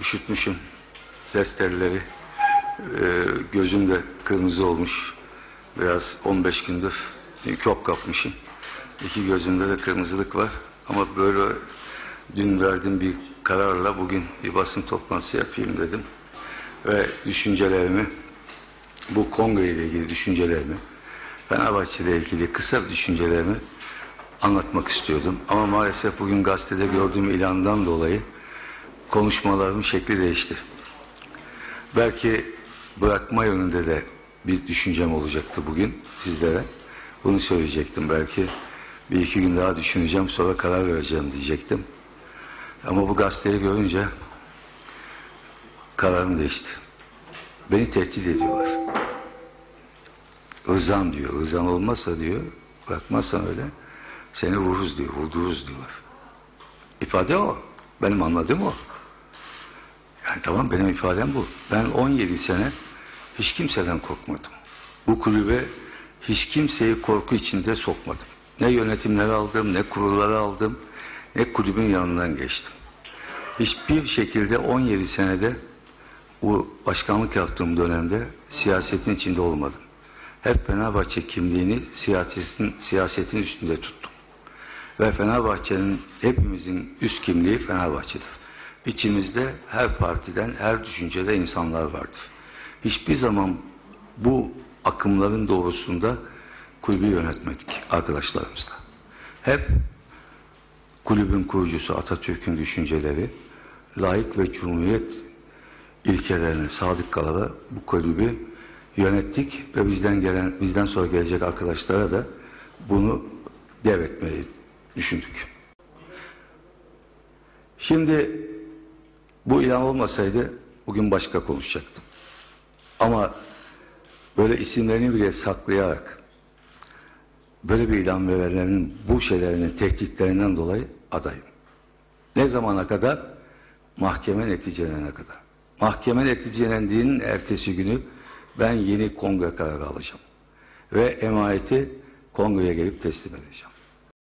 Üşütmüşüm. Ses telleri. Ee, gözüm de kırmızı olmuş. Biraz 15 gündür kök kapmışım. İki gözümde de kırmızılık var. Ama böyle dün verdiğim bir kararla bugün bir basın toplantısı yapayım dedim. Ve düşüncelerimi, bu kongre ile ilgili düşüncelerimi, Fenerbahçe ile ilgili kısa düşüncelerimi anlatmak istiyordum. Ama maalesef bugün gazetede gördüğüm ilandan dolayı konuşmalarımın şekli değişti. Belki bırakma yönünde de bir düşüncem olacaktı bugün sizlere. Bunu söyleyecektim belki. Bir iki gün daha düşüneceğim sonra karar vereceğim diyecektim. Ama bu gazeteyi görünce kararım değişti. Beni tehdit ediyorlar. Rızan diyor. Rızan olmazsa diyor, bırakmazsan öyle seni vururuz diyor, vurdururuz diyorlar. İfade o. Benim anladığım o. Yani tamam benim ifadem bu. Ben 17 sene hiç kimseden korkmadım. Bu kulübe hiç kimseyi korku içinde sokmadım. Ne yönetimleri aldım, ne kurulları aldım, ne kulübün yanından geçtim. Hiçbir şekilde 17 senede bu başkanlık yaptığım dönemde siyasetin içinde olmadım. Hep Fenerbahçe kimliğini siyasetin, siyasetin üstünde tuttum. Ve Fenerbahçe'nin hepimizin üst kimliği Fenerbahçe'dir. İçimizde her partiden, her düşüncede insanlar vardır. Hiçbir zaman bu akımların doğrusunda kulübü yönetmedik arkadaşlarımızla. Hep kulübün kurucusu Atatürk'ün düşünceleri, layık ve cumhuriyet ilkelerine sadık kalarak bu kulübü yönettik ve bizden gelen bizden sonra gelecek arkadaşlara da bunu devretmeyi düşündük. Şimdi bu ilan olmasaydı bugün başka konuşacaktım. Ama böyle isimlerini bile saklayarak böyle bir ilan verenlerin bu şeylerinin tehditlerinden dolayı adayım. Ne zamana kadar? Mahkeme neticelerine kadar. Mahkeme neticelendiğinin ertesi günü ben yeni kongre kararı alacağım. Ve emaneti kongreye gelip teslim edeceğim.